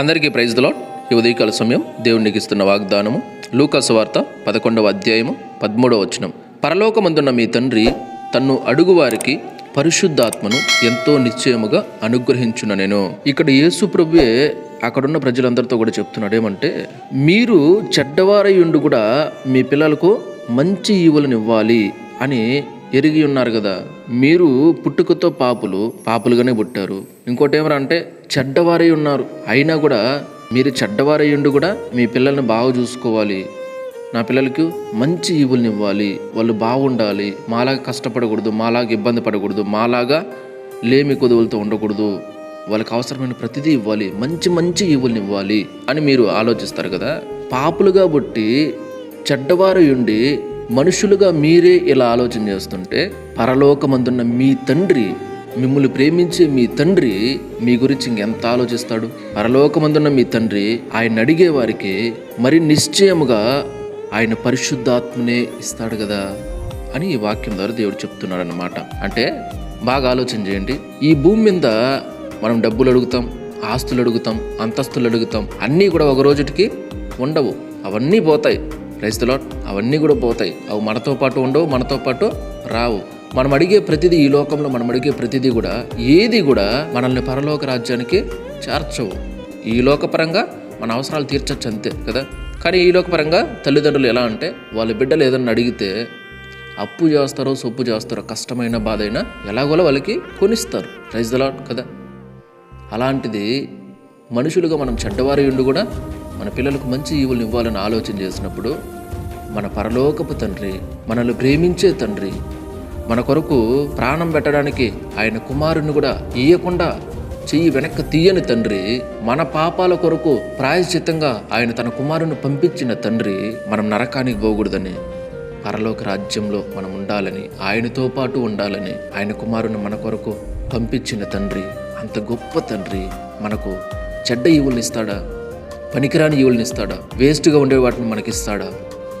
అందరికీ praise the Lord ఈ ఉదయకాల సమయం దేవునికి ఇస్తున్న వాగ్దానము లూకాసు వార్త పదకొండవ అధ్యాయము పదమూడవ వచనం. పరలోకమందున్న మీ తండ్రి తన్ను అడుగువారికి పరిశుద్ధాత్మను ఎంతో నిశ్చయముగా అనుగ్రహించున నేను. ఇక్కడ యేసు ప్రభువే అక్కడున్న ప్రజలందరితో కూడా చెప్తున్నాడు ఏమంటే మీరు చెడ్డవారయ్యుండు కూడా మీ పిల్లలకు మంచి ఈవులను ఇవ్వాలి అని ఎరిగి ఉన్నారు కదా. మీరు పుట్టుకతో పాపులు పాపులుగానే పుట్టారు. ఇంకోటి ఏమరా అంటే చెడ్డవారై ఉన్నారు. అయినా కూడా మీరు చెడ్డవారై ఉండి కూడా మీ పిల్లల్ని బాగా చూసుకోవాలి. నా పిల్లలకు మంచి ఈవుల్ని ఇవ్వాలి. వాళ్ళు బాగుండాలి. మాలాగా కష్టపడకూడదు మాలాగా ఇబ్బంది పడకూడదు మాలాగా లేమి కొదువులతో ఉండకూడదు. వాళ్ళకి అవసరమైన ప్రతిదీ ఇవ్వాలి. మంచి మంచి ఈవుల్ని ఇవ్వాలి అని మీరు ఆలోచిస్తారు కదా. పాపులుగా పుట్టి చెడ్డవారు ఉండి మనుషులుగా మీరే ఇలా ఆలోచన చేస్తుంటే పరలోకమందున్న మీ తండ్రి మిమ్మల్ని ప్రేమించే మీ తండ్రి మీ గురించి ఇంకెంత ఆలోచిస్తాడు? పరలోకమందున్న మీ తండ్రి ఆయన అడిగే వారికి మరి నిశ్చయముగా ఆయన పరిశుద్ధాత్మనే ఇస్తాడు కదా? అని ఈ వాక్యం ద్వారా దేవుడు చెప్తున్నాడు అనమాట అంటే బాగా ఆలోచన చేయండి. ఈ భూమి మీద మనం డబ్బులు అడుగుతాం ఆస్తులు అడుగుతాం అంతస్తులు అడుగుతాం అన్నీ కూడా ఒక రోజుటికి ఉండవు. అవన్నీ పోతాయి. రైతులో అవన్నీ కూడా పోతాయి. అవి మనతో పాటు ఉండవు మనతో పాటు రావు. మనం అడిగే ప్రతిదీ ఈ లోకంలో మనం అడిగే ప్రతిదీ కూడా ఏది కూడా మనల్ని పరలోక రాజ్యానికి చేర్చవు. ఈ లోకపరంగా మన అవసరాలు తీర్చచ్చు అంతే కదా. కానీ ఈ లోకపరంగా తల్లిదండ్రులు ఎలా అంటే వాళ్ళ బిడ్డలు ఏదన్నా అడిగితే అప్పు చేస్తారో సొప్పు చేస్తారో కష్టమైన బాధ అయినా ఎలాగోలా వాళ్ళకి కొనిస్తారు. రైతులా కదా. అలాంటిది మనుషులుగా మనం చెడ్డవారి ఉండి కూడా మన పిల్లలకు మంచి ఈవులను ఇవ్వాలని ఆలోచన చేసినప్పుడు మన పరలోకపు తండ్రి మనల్ని ప్రేమించే తండ్రి మన కొరకు ప్రాణం పెట్టడానికి ఆయన కుమారుని కూడా ఇయ్యకుండా చెయ్యి వెనక్కి తీయని తండ్రి మన పాపాల కొరకు ప్రాయశ్చిత్తంగా ఆయన తన కుమారుని పంపించిన తండ్రి మనం నరకానికి పోకూడదని పరలోక రాజ్యంలో మనం ఉండాలని ఆయనతో పాటు ఉండాలని ఆయన కుమారుని మన కొరకు పంపించిన తండ్రి. అంత గొప్ప తండ్రి మనకు చెడ్డ ఈవుల్ని ఇస్తాడా? పనికిరాని ఈవుల్ని ఇస్తాడా? వేస్ట్గా ఉండే వాటిని మనకిస్తాడా?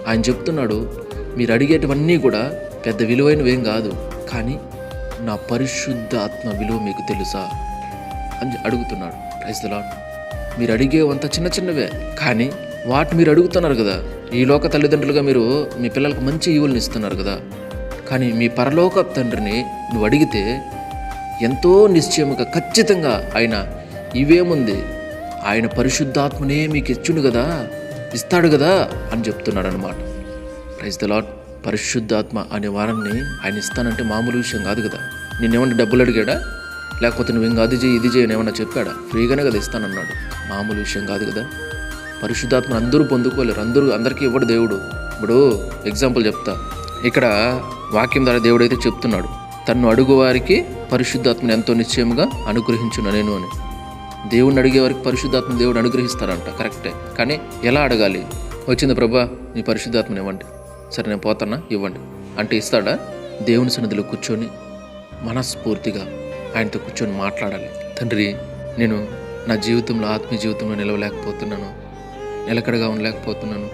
ఆయన చెప్తున్నాడు మీరు అడిగేటివన్నీ కూడా పెద్ద విలువైనవేం కాదు. కానీ నా పరిశుద్ధ ఆత్మ విలువ మీకు తెలుసా? అని అడుగుతున్నాడు. ప్రైజ్ ద లాడ్ మీరు అడిగేవంత చిన్న చిన్నవే. కానీ వాటి మీరు అడుగుతున్నారు కదా. ఈ లోక తల్లిదండ్రులుగా మీరు మీ పిల్లలకు మంచి ఈవులను ఇస్తున్నారు కదా. కానీ మీ పరలోక తండ్రిని నువ్వు అడిగితే ఎంతో నిశ్చయముగా ఖచ్చితంగా ఆయన ఇవేముంది? ఆయన పరిశుద్ధాత్మనే మీకు ఇచ్చును కదా ఇస్తాడు కదా అని చెప్తున్నాడు అనమాట ప్రైజ్ ద లాట్ పరిశుద్ధాత్మ అనే వారాన్ని ఆయన ఇస్తానంటే మామూలు విషయం కాదు కదా. నేనేమన్నా డబ్బులు అడిగాడా? లేకపోతే నువ్వు ఇంకా అది చేయి ఇది చేయని ఏమన్నా చెప్పాడా? ఫ్రీగానే కదా ఇస్తానన్నాడు. మామూలు విషయం కాదు కదా. పరిశుద్ధాత్మను అందరూ పొందుకోలేరు. అందరూ అందరికీ ఇవ్వడు దేవుడు. ఇప్పుడు ఎగ్జాంపుల్ చెప్తా. ఇక్కడ వాక్యం ద్వారా దేవుడు అయితే చెప్తున్నాడు. తన్ను అడుగు వారికి పరిశుద్ధాత్మను ఎంతో నిశ్చయముగా అనుగ్రహించున నేను అని. దేవుణ్ణి అడిగే వారికి పరిశుద్ధాత్మ దేవుడు అనుగ్రహిస్తారంట. కరెక్టే. కానీ ఎలా అడగాలి? వచ్చింది ప్రభా? నీ పరిశుద్ధాత్మని ఇవ్వండి. సరే నేను పోతానా? ఇవ్వండి. అంటే ఇస్తాడా? దేవుని సన్నిధిలో కూర్చొని మనస్ఫూర్తిగా ఆయనతో కూర్చొని మాట్లాడాలి. తండ్రి నేను నా జీవితంలో ఆత్మీయ జీవితంలో నిలవలేకపోతున్నాను. నిలకడగా ఉండలేకపోతున్నాను.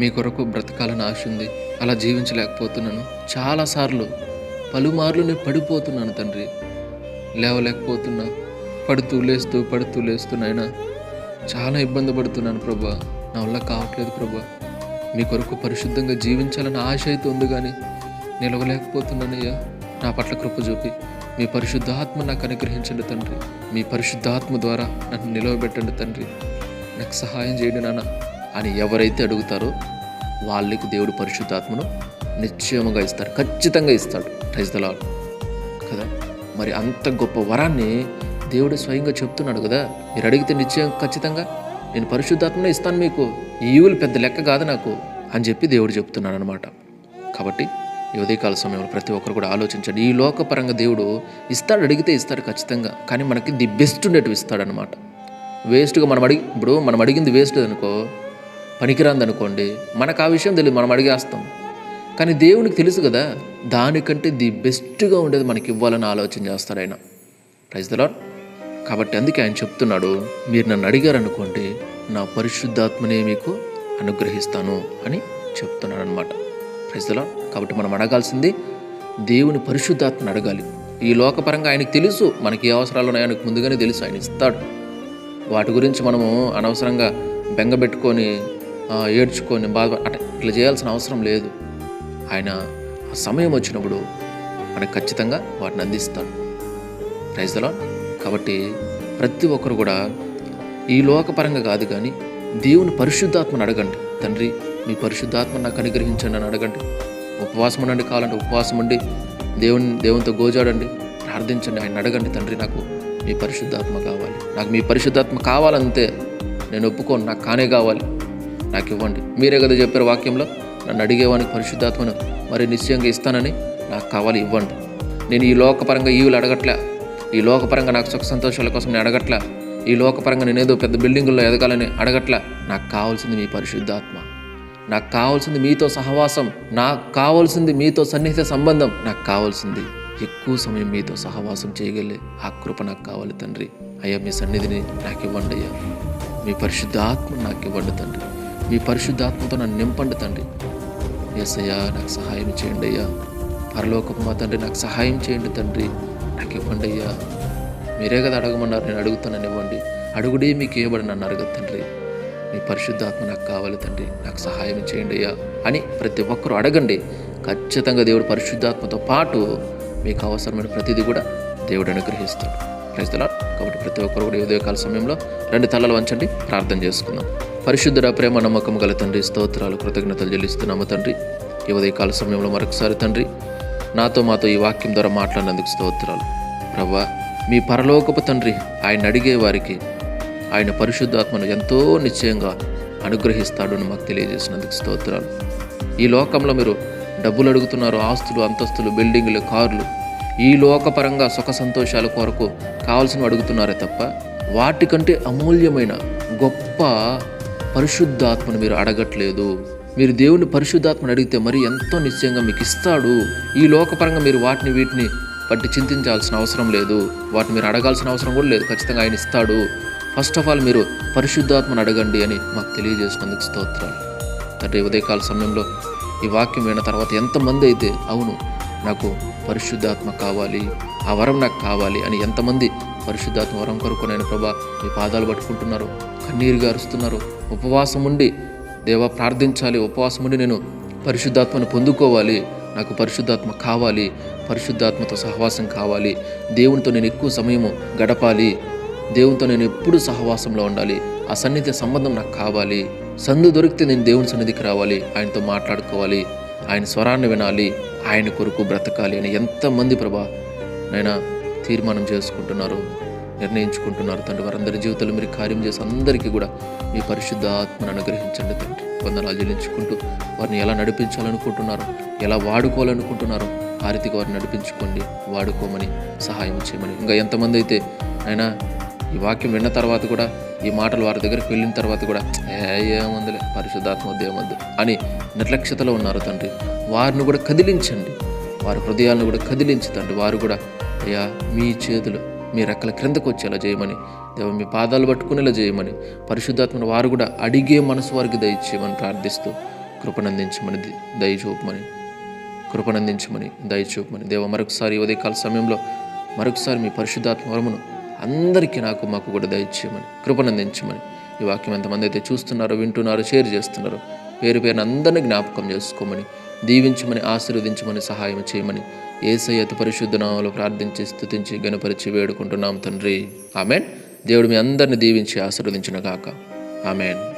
మీ కొరకు బ్రతకాలని ఆశ ఉంది. అలా జీవించలేకపోతున్నాను. చాలాసార్లు పలుమార్లు నేను పడిపోతున్నాను తండ్రి. లేవలేకపోతున్నా. పడుతూ లేస్తూ పడుతూ లేస్తున్నాయినా చాలా ఇబ్బంది పడుతున్నాను ప్రభా. నా వల్ల కావట్లేదు ప్రభా. మీ కొరకు పరిశుద్ధంగా జీవించాలని ఆశ అయితే ఉంది కానీ నిలవలేకపోతున్నానయ్యా. నా పట్ల కృప చూపి మీ పరిశుద్ధాత్మ నాకు అనుగ్రహించండి తండ్రి. మీ పరిశుద్ధాత్మ ద్వారా నన్ను నిలవబెట్టండి తండ్రి. నాకు సహాయం చేయండి నాన్న అని ఎవరైతే అడుగుతారో వాళ్ళకి దేవుడు పరిశుద్ధాత్మను నిశ్చయముగా ఇస్తాడు. ఖచ్చితంగా ఇస్తాడు. ప్రైజ్ కదా? మరి అంత గొప్ప వరాన్ని దేవుడు స్వయంగా చెప్తున్నాడు కదా? మీరు అడిగితే నిశ్చయం ఖచ్చితంగా నేను పరిశుద్ధాత్మనే ఇస్తాను మీకు. ఈ ఈవులు పెద్ద లెక్క కాదు నాకు అని చెప్పి దేవుడు చెప్తున్నాడు అనమాట కాబట్టి ఈ ఉదయకాల సమయంలో ప్రతి ఒక్కరు కూడా ఆలోచించండి. ఈ లోకపరంగా దేవుడు ఇస్తాడు అడిగితే ఇస్తాడు ఖచ్చితంగా. కానీ మనకి ది బెస్ట్ ఉండేటివి ఇస్తాడనమాట వేస్ట్గా మనం అడిగి ఇప్పుడు మనం అడిగింది వేస్ట్ అనుకో పనికిరాంది అనుకోండి మనకు ఆ విషయం తెలియదు మనం అడిగేస్తాం. కానీ దేవునికి తెలుసు కదా దానికంటే ది బెస్ట్గా ఉండేది మనకి ఇవ్వాలని ఆలోచన చేస్తాడు ఆయన. ప్రైజ్ ద కాబట్టి అందుకే ఆయన చెప్తున్నాడు మీరు నన్ను అడిగారు అనుకోండి నా పరిశుద్ధాత్మనే మీకు అనుగ్రహిస్తాను అని చెప్తున్నాడు అనమాట ప్రజలా కాబట్టి మనం అడగాల్సింది దేవుని పరిశుద్ధాత్మను అడగాలి. ఈ లోకపరంగా ఆయనకు తెలుసు మనకి ఏ అవసరాలు ఉన్నాయో ఆయనకు ముందుగానే తెలుసు ఆయన ఇస్తాడు. వాటి గురించి మనము అనవసరంగా బెంగబెట్టుకొని ఏడ్చుకొని బాధ అట ఇట్లా చేయాల్సిన అవసరం లేదు. ఆయన ఆ సమయం వచ్చినప్పుడు మనకు ఖచ్చితంగా వాటిని అందిస్తాడు. ప్రైజ్లో కాబట్టి ప్రతి ఒక్కరు కూడా ఈ లోకపరంగా కాదు కానీ దేవుని పరిశుద్ధాత్మను అడగండి. తండ్రి మీ పరిశుద్ధాత్మ నాకు అనుగ్రహించండి అని అడగండి. ఉపవాసం ఉండండి కావాలంటే ఉపవాసం ఉండి దేవుని దేవునితో గోజాడండి ప్రార్థించండి ఆయన అడగండి తండ్రి నాకు మీ పరిశుద్ధాత్మ కావాలి. నాకు మీ పరిశుద్ధాత్మ కావాలంతే నేను ఒప్పుకోను నాకు కానే కావాలి. నాకు ఇవ్వండి. మీరే కదా చెప్పారు వాక్యంలో నన్ను అడిగేవానికి పరిశుద్ధాత్మను మరి నిశ్చయంగా ఇస్తానని నాకు కావాలి ఇవ్వండి. నేను ఈ లోకపరంగా ఈవులు అడగట్లే ఈ లోకపరంగా నాకు సుఖ సంతోషాల కోసం నేను అడగట్లే ఈ లోకపరంగా నేనేదో పెద్ద బిల్డింగుల్లో ఎదగాలని అడగట్ల. నాకు కావాల్సింది మీ పరిశుద్ధాత్మ. నాకు కావాల్సింది మీతో సహవాసం. నాకు కావాల్సింది మీతో సన్నిహిత సంబంధం. నాకు కావాల్సింది ఎక్కువ సమయం మీతో సహవాసం చేయగలే ఆ కృప నాకు కావాలి తండ్రి. అయ్యా మీ సన్నిధిని నాకు ఇవ్వండి అయ్యా. మీ పరిశుద్ధాత్మ నాకు ఇవ్వండి తండ్రి. మీ పరిశుద్ధాత్మతో నన్ను నింపండి తండ్రి. ఎస్ అయ్యా నాకు సహాయం చేయండి అయ్యా. పరలోకపు మా తండ్రి నాకు సహాయం చేయండి తండ్రి. నాకు ఇవ్వండి అయ్యా. మీరే కదా అడగమన్నారు నేను అడుగుతానని ఇవ్వండి. అడుగుడే మీకు ఇవ్వబడిన నన్ను అడగదు తండ్రి. మీ పరిశుద్ధాత్మ నాకు కావాలి తండ్రి. నాకు సహాయం చేయండి అయ్యా అని ప్రతి ఒక్కరూ అడగండి. ఖచ్చితంగా దేవుడు పరిశుద్ధాత్మతో పాటు మీకు అవసరమైన ప్రతిదీ కూడా దేవుడు అనుగ్రహిస్తాడు. క్రైస్తలా కాబట్టి ప్రతి ఒక్కరు కూడా ఉదయకాల సమయంలో రెండు తలలు వంచండి ప్రార్థన చేసుకుందాం. పరిశుద్ధుడ ప్రేమ నమ్మకం గల తండ్రి స్తోత్రాలు కృతజ్ఞతలు చెల్లిస్తున్నాము తండ్రి. ఈ ఉదయకాల సమయంలో మరొకసారి తండ్రి నాతో మాతో ఈ వాక్యం ద్వారా మాట్లాడినందుకు స్తోత్రాలు. ప్రభా మీ పరలోకపు తండ్రి ఆయన అడిగే వారికి ఆయన పరిశుద్ధాత్మను ఎంతో నిశ్చయంగా అనుగ్రహిస్తాడు అని మాకు తెలియజేసినందుకు స్తోత్రాలు. ఈ లోకంలో మీరు డబ్బులు అడుగుతున్నారు ఆస్తులు అంతస్తులు బిల్డింగులు కార్లు. ఈ లోకపరంగా సుఖ సంతోషాల కొరకు కావాల్సినవి అడుగుతున్నారే తప్ప వాటికంటే అమూల్యమైన గొప్ప పరిశుద్ధాత్మను మీరు అడగట్లేదు. మీరు దేవుని పరిశుద్ధాత్మను అడిగితే మరి ఎంతో నిశ్చయంగా మీకు ఇస్తాడు. ఈ లోకపరంగా మీరు వాటిని వీటిని వాటిని చింతించాల్సిన అవసరం లేదు. వాటిని మీరు అడగాల్సిన అవసరం కూడా లేదు. ఖచ్చితంగా ఆయన ఇస్తాడు. ఫస్ట్ ఆఫ్ ఆల్ మీరు పరిశుద్ధాత్మను అడగండి అని మాకు తెలియజేసినందుకు స్తోత్రాలు. తండ్రి ఉదయకాల సమయంలో ఈ వాక్యం విన్న తర్వాత ఎంతమంది అయితే అవును నాకు పరిశుద్ధాత్మ కావాలి ఆ వరం నాకు కావాలి అని ఎంతమంది పరిశుద్ధాత్మ వరం కొరకు నేను ప్రభా మీ పాదాలు పట్టుకుంటున్నారు కన్నీరు గారుస్తున్నారు. ఉపవాసం ఉండి దేవా ప్రార్థించాలి. ఉపవాసం ఉండి నేను పరిశుద్ధాత్మను పొందుకోవాలి. నాకు పరిశుద్ధాత్మ కావాలి పరిశుద్ధాత్మతో సహవాసం కావాలి. దేవునితో నేను ఎక్కువ సమయము గడపాలి. దేవునితో నేను ఎప్పుడు సహవాసంలో ఉండాలి. ఆ సన్నిధి సంబంధం నాకు కావాలి. సందు దొరికితే నేను దేవుని సన్నిధికి రావాలి. ఆయనతో మాట్లాడుకోవాలి. ఆయన స్వరాన్ని వినాలి. ఆయన కొరకు బ్రతకాలి అని ఎంతమంది ప్రభా నైనా తీర్మానం చేసుకుంటున్నారు నిర్ణయించుకుంటున్నారు తండ్రి వారందరి జీవితాలు మీరు కార్యం చేసి అందరికీ కూడా మీ పరిశుద్ధ ఆత్మను అనుగ్రహించండి తండ్రి. వందనాలు చెల్లించుకుంటూ వారిని ఎలా నడిపించాలనుకుంటున్నారో? ఎలా వాడుకోవాలనుకుంటున్నారో ఆ రీతిగా వారిని నడిపించుకోండి వాడుకోమని సహాయం చేయమని. ఇంకా ఎంతమంది అయితే అయినా ఈ వాక్యం విన్న తర్వాత కూడా ఈ మాటలు వారి దగ్గరికి వెళ్ళిన తర్వాత కూడా "ఏ, ఏముందిలే పరిశుద్ధాత్మ దేవద్దు అని నిర్లక్ష్యతలో ఉన్నారు తండ్రి. వారిని కూడా కదిలించండి. వారి హృదయాలను కూడా కదిలించి తండ్రి. వారు కూడా అయ్యా మీ చేతులు మీ రెక్కల క్రిందకు వచ్చేలా చేయమని దేవ మీ పాదాలు పట్టుకునేలా చేయమని పరిశుద్ధాత్మను వారు కూడా అడిగే మనసు వారికి దయచేయమని ప్రార్థిస్తూ కృపనందించమని దయచూపమని దయ కృపనందించమని దయచూపమని. దేవ మరొకసారి ఉదయకాల సమయంలో మరొకసారి మీ పరిశుద్ధాత్మ వరమును అందరికీ నాకు మాకు కూడా దయచేయమని కృపనందించమని ఈ వాక్యం ఎంతమంది అయితే చూస్తున్నారో వింటున్నారో షేర్ చేస్తున్నారో పేరు పేరున అందరినీ జ్ఞాపకం చేసుకోమని దీవించమని ఆశీర్వదించమని సహాయం చేయమని ఏసయ్యత అతి పరిశుద్ధ నామములో ప్రార్థించి స్థుతించి గణపరిచి వేడుకుంటున్నాం తండ్రి. ఆమెన్. దేవుడు మీ అందరిని దీవించి ఆశీర్వదించిన గాక. ఆమెన్.